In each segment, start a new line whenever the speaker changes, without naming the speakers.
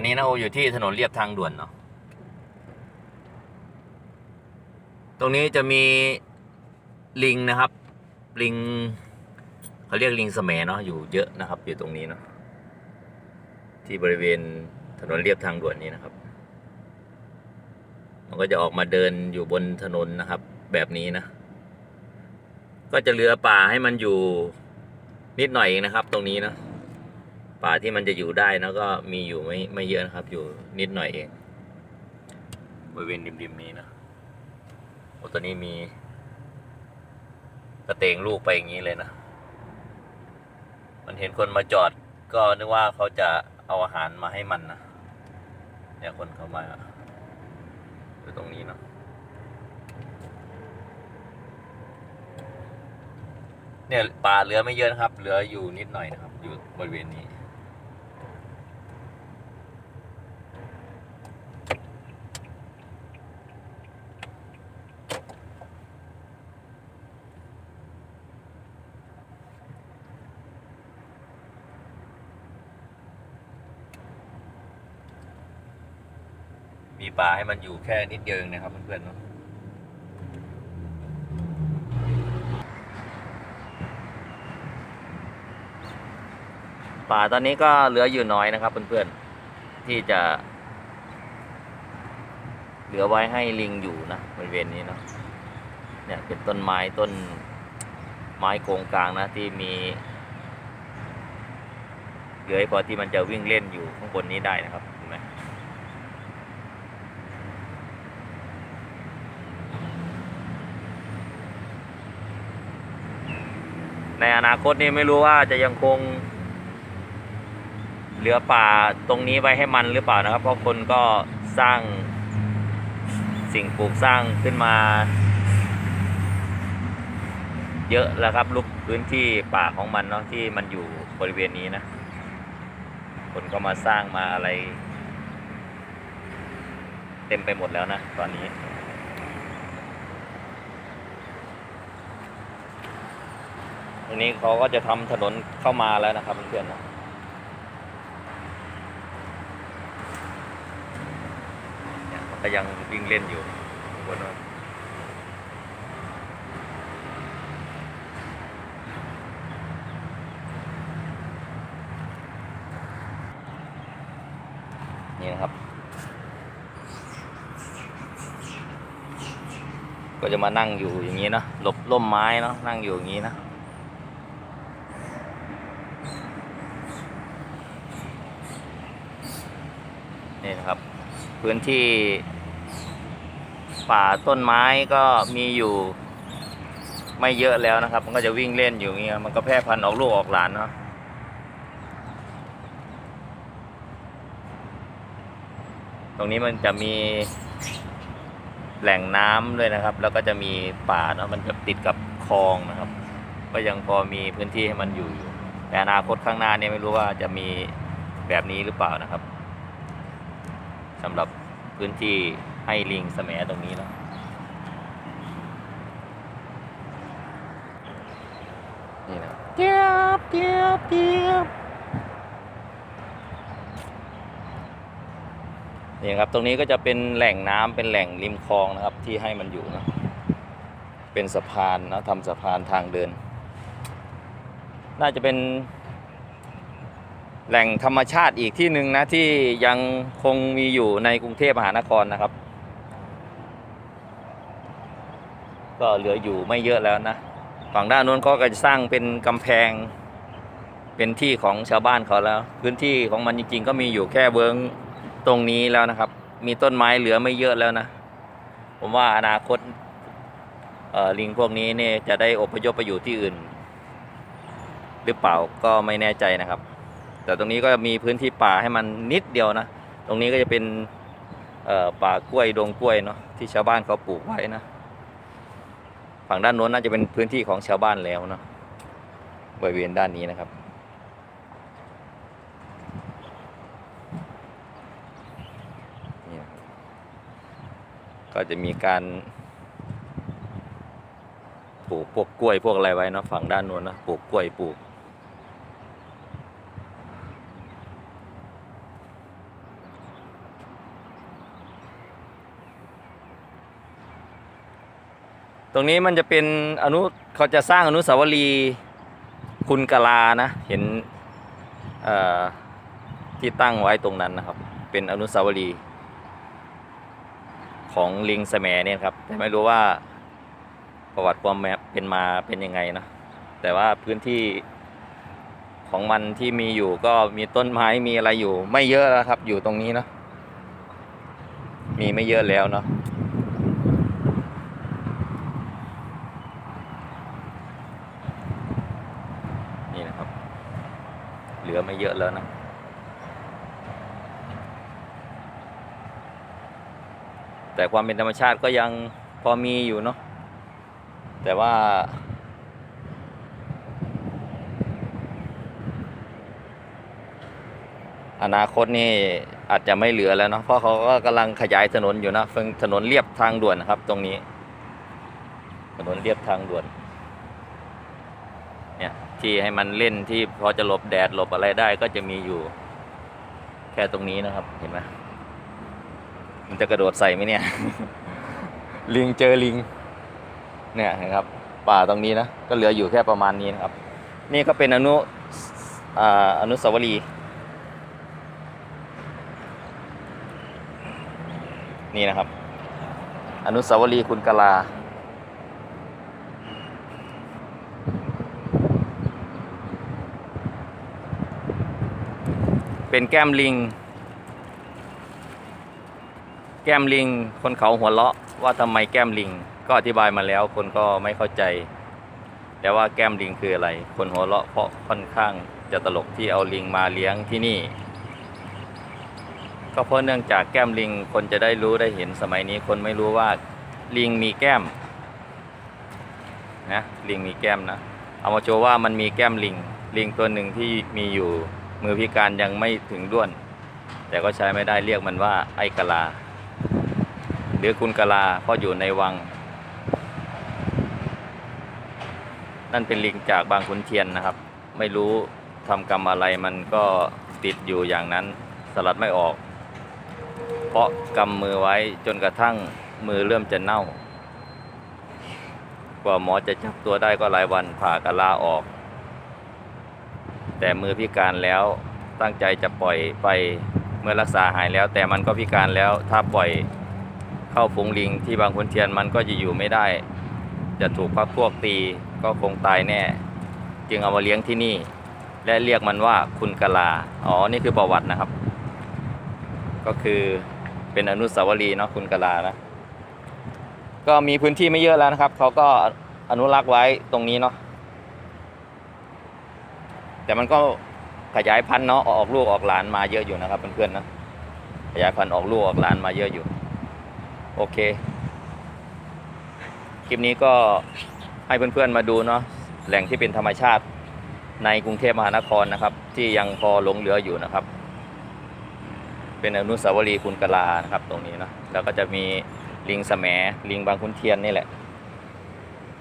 อนนี้นะโออยู่ที่ถนนเลียบทางด่วนเนาะ ตรงนี้จะมีลิงนะครับ ลิงเขาเรียกลิงสแมเนาะอยู่เยอะนะครับ อยู่ตรงนี้เนาะที่บริเวณถนนเลียบทางด่วนนี้นะครับ มันก็จะออกมาเดินอยู่บนถนนนะครับ แบบนี้นะ ก็จะเหลือป่าให้มันอยู่นิดหน่อยเองนะครับ ตรงนี้เนาะ ป่าที่มันจะอยู่ได้นะก็มีอยู่ไม่ไม่เยอะนะครับ อยู่นิดหน่อยเองบริเวณริมๆนี้นะโอ้ตัวนี้มีกระเตงลูกไปอย่างนี้เลยนะ มันเห็นคนมาจอด ก็นึกว่าเขาจะเอาอาหารมาให้มันนะเนี่ยคนเขามาอยู่ตรงนี้เนาะเนี่ยป่าเหลือไม่เยอะนะครับ เหลืออยู่นิดหน่อยนะครับ อยู่บริเวณนี้ มีป่าให้มันอยู่แค่นิดเดียวเองนะครับเพื่อนๆเนาะป่าตอนนี้ก็เหลืออยู่น้อยนะครับเพื่อนๆที่จะ เหลือไว้ให้ลิงอยู่นะบริเวณนี้เนาะเนี่ยเป็นต้นไม้ต้นไม้โกงกลางนะที่มีเหลือพอที่มันจะวิ่งเล่นอยู่ข้างบนนี้ได้นะครับเห็นไหม ในอนาคตนี่ไม่รู้ว่าจะยังคง เหลือป่าตรงนี้ไว้ให้มันหรือเปล่านะครับ เพราะคนก็สร้างสิ่งปลูกสร้างขึ้นมา เยอะแล้วครับลุกพื้นที่ป่าของมันเนาะที่มันอยู่บริเวณนี้นะ คนก็มาสร้างมาอะไร เต็มไปหมดแล้วนะ ตอนนี้ ตรงนี้เขาก็จะทำถนนเข้ามาแล้วนะครับเพื่อนๆนะก็ยังวิ่งเล่นอยู่บนนู้นนี่นะครับ ก็จะมานั่งอยู่อย่างนี้นะหลบร่มไม้เนาะนั่งอยู่อย่างนี้นะ นี่นะครับ พื้นที่ ป่าต้นไม้ก็มีอยู่ ไม่เยอะแล้วนะครับ มันก็จะวิ่งเล่นอยู่เงี้ยมันก็แพร่พันธุ์ออกลูกออกหลานเนาะตรงนี้มันจะมีแหล่งน้ำด้วยนะครับ แล้วก็จะมีป่าเนาะมันจะติดกับคลองนะครับ ก็ยังพอมีพื้นที่ให้มันอยู่อยู่แต่อนาคตข้างหน้าเนี่ยไม่รู้ว่าจะมีแบบนี้หรือเปล่านะครับ สำหรับพื้นที่ให้ลิงแสมตรงนี้เนาะนี่นะเจี๊ยบเจี๊ยบเจี๊ยบนี่ครับตรงนี้ก็จะเป็นแหล่งน้ำเป็นแหล่งริมคลองนะครับที่ให้มันอยู่นะเป็นสะพานนะทำสะพานทางเดิน น่าจะเป็น แหล่งธรรมชาติอีกที่หนึ่งนะที่ยังคงมีอยู่ในกรุงเทพมหานครนะครับ ก็เหลืออยู่ไม่เยอะแล้วนะฝั่งด้านนู้นก็จะสร้างเป็นกำแพง เป็นที่ของชาวบ้านเขาแล้ว พื้นที่ของมันจริงๆ ก็มีอยู่แค่เวิ้งตรงนี้แล้วนะครับ มีต้นไม้เหลือไม่เยอะแล้วนะ ผมว่าอนาคตลิงพวกนี้เนี่ยจะได้อพยพไปอยู่ที่อื่น หรือเปล่าก็ไม่แน่ใจนะครับ แต่ตรงนี้ก็มีพื้นที่ป่าให้มันนิดเดียวนะ ตรงนี้ก็จะเป็นป่ากล้วยดงกล้วยเนาะที่ชาวบ้านเขาปลูกไว้นะ ฝั่งด้านโน้นน่าจะเป็นพื้นที่ของชาวบ้านแล้วเนาะบริเวณด้านนี้นะครับนี่นะครับก็จะมีการปลูกพวกกล้วยพวกอะไรไว้เนาะฝั่งด้านโน้นนะปลูกกล้วยปลูก ตรงนี้มันจะเป็นอนุเขาจะสร้างอนุสาวรีย์คุณกะลานะ เห็นที่ตั้งไว้ตรงนั้นนะครับ เป็นอนุสาวรีย์ของลิงแสมเนี่ยครับ แต่ไม่รู้ว่าประวัติความเป็นมาเป็นยังไงนะแต่ว่าพื้นที่ของมันที่มีอยู่ก็มีต้นไม้มีอะไรอยู่ ไม่เยอะแล้วครับ อยู่ตรงนี้เนอะมีไม่เยอะแล้วเนาะ นี่นะครับ เห ลือไม่เยอะแล้วนะแต่ความเป็นธรรมชาติก็ยังพอมีอยู่เนาะแต่ว่า อนาคตนี่อาจจะไม่เหลือแล้วเนาะเพราะเขาก็กำลังขยายถนนอยู่นะเป็นถนนเรียบทางด่วนนะครับ ตรงนี้ ถนนเรียบทางด่วน เนี่ย ที่ให้มันเล่นที่พอจะหลบแดดหลบอะไรได้ก็จะมีอยู่ แค่ตรงนี้นะครับเห็นไหมมันจะกระโดดใส่ไหมเนี่ย ลิงเจอลิง เนี่ยนะครับ ป่าตรงนี้นะก็เหลืออยู่แค่ประมาณนี้นะครับ นี่ก็เป็นอนุออนุสาวรีย์นี่นะครับ อนุสาวรีย์คุณกะลา เป็นแก้มลิง แก้มลิง คนเขาหัวเราะว่าทำไมแก้มลิง ก็อธิบายมาแล้วคนก็ไม่เข้าใจ แต่ว่าแก้มลิงคืออะไร คนหัวเราะเพราะค่อนข้างจะตลกที่เอาลิงมาเลี้ยงที่นี่ ก็เพราะเนื่องจากแก้มลิงคนจะได้รู้ได้เห็นสมัยนี้คนไม่รู้ว่าลิงมีแก้มนะลิงมีแก้มนะ เอามาโชว์ว่ามันมีแก้มลิง ลิงตัวหนึ่งที่มีอยู่ มือพิการยังไม่ถึงด้วน แต่ก็ใช้ไม่ได้เรียกมันว่าไอ้กะลา หรือคุณกะลาเพราะอยู่ในวัง นั่นเป็นลิงจากบางขุนเทียนนะครับ ไม่รู้ทำกรรมอะไรมันก็ติดอยู่อย่างนั้นสลัดไม่ออก เพราะกำมือไว้จนกระทั่งมือเริ่มจะเน่า กว่าหมอจะจับตัวได้ก็หลายวันผ่ากะลาออก แต่มือพิการแล้วตั้งใจจะปล่อยไปเมื่อรักษาหายแล้ว แต่มันก็พิการแล้วถ้าปล่อยเข้าฝูงลิงที่บางขุนเทียนมันก็จะอยู่ไม่ได้ จะถูกพักพวกตีก็คงตายแน่ จึงเอามาเลี้ยงที่นี่ และเรียกมันว่าคุณกะลาอ๋อนี่คือประวัตินะครับ ก็คือเป็นอนุสาวรีย์เนาะคุณกะลานะก็มีพื้นที่ไม่เยอะแล้วนะครับเขาก็อนุรักษ์ไว้ตรงนี้เนาะ แต่มันก็ขยายพันธุ์เนาะออกลูกออกหลานมาเยอะอยู่นะครับเพื่อนๆนะขยายพันธุ์ออกลูกออกหลานมาเยอะอยู่ โอเค คลิปนี้ก็ให้เพื่อนๆมาดูเนาะแหล่งที่เป็นธรรมชาติในกรุงเทพมหานครนะครับ ที่ยังพอหลงเหลืออยู่นะครับ เป็นอนุสาวรีย์คุณกลานะครับ ตรงนี้นะแล้วก็จะมีลิงแสมลิงบางขุนเทียนนี่แหละ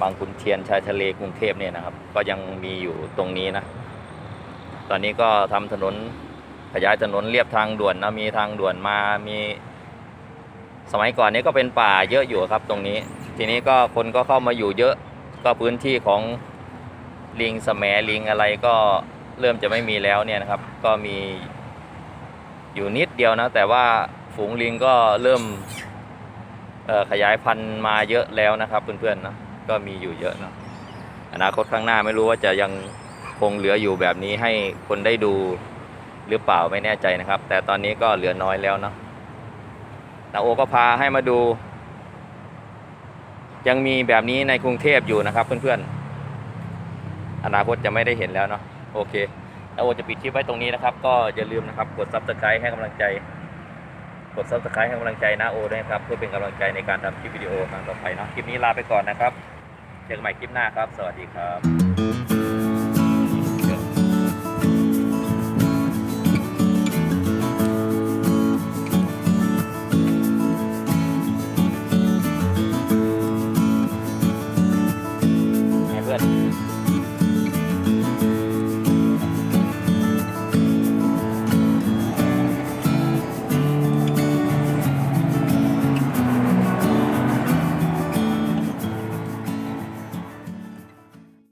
บางขุนเทียนชายทะเลกรุงเทพเนี่ยนะครับ ก็ยังมีอยู่ตรงนี้นะ ตอนนี้ก็ทำถนนขยายถนนเรียบทางด่วนนะมีทางด่วนมามี สมัยก่อนนี้ก็เป็นป่าเยอะอยู่ครับตรงนี้ ทีนี้ก็คนก็เข้ามาอยู่เยอะก็พื้นที่ของลิงแสมลิงอะไรก็เริ่มจะไม่มีแล้วเนี่ยนะครับ ก็มีอยู่นิดเดียวนะ แต่ว่าฝูงลิงก็เริ่มขยายพันธุ์มาเยอะแล้วนะครับเพื่อนๆนะก็มีอยู่เยอะนะอนาคตข้างหน้าไม่รู้ว่าจะยัง คงเหลืออยู่แบบนี้ให้คนได้ดูหรือเปล่าไม่แน่ใจนะครับ แต่ตอนนี้ก็เหลือน้อยแล้วเนาะนาโอก็พาให้มาดู ยังมีแบบนี้ในกรุงเทพอยู่นะครับเพื่อนๆ อนาคตจะไม่ได้เห็นแล้วเนาะโอเคนาโอจะปิดคลิปไว้ตรงนี้นะครับ ก็อย่าลืมนะครับกด subscribe ให้กำลังใจ กด subscribe ให้กำลังใจนาโอด้วยนะครับ เพื่อเป็นกำลังใจในการทำคลิปวิดีโอครั้งต่อไปเนาะคลิปนี้ลาไปก่อนนะครับเจอกันใหม่คลิปหน้าครับ สวัสดีครับ